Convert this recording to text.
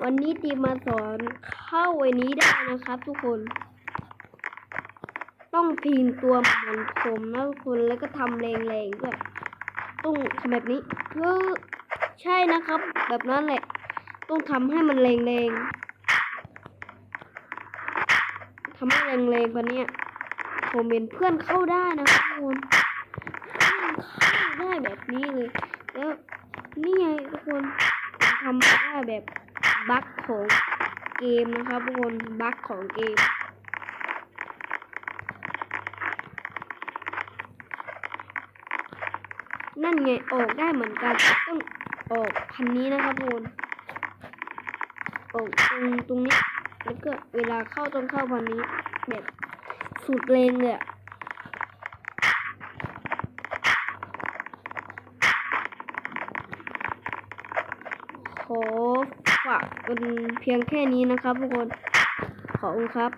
วันนี้ตีมาสอนเข้าไว้นี้ได้นะครับ ทุกคน ต้องพิมพ์ตัวเหมือนผมนะทุกคนแล้วก็ทำแรงๆด้วยต้องทำแบบนี้เพื่อใช่นะครับ แบบนั้นแหละ ต้องทำให้มันแรงๆทำให้แรงๆกว่านี้ผมเห็นเพื่อนเข้าได้นะทุกคนเข้าได้แบบนี้เลย แล้วนี่ไงทุกคนทำได้แบบ บั๊กของเกมนะครับทุกคนบั๊กของเกมนั่นไงออกได้เหมือนกันต้องออกพันนี้นะครับทุกคนออกตรงตรงนี้แล้วก็เวลาเข้าต้องเข้าพันนี้แบบสุดเลงเลยอะ ขอฝากเป็นเพียงแค่นี้นะครับทุกคน ขอบคุณครับ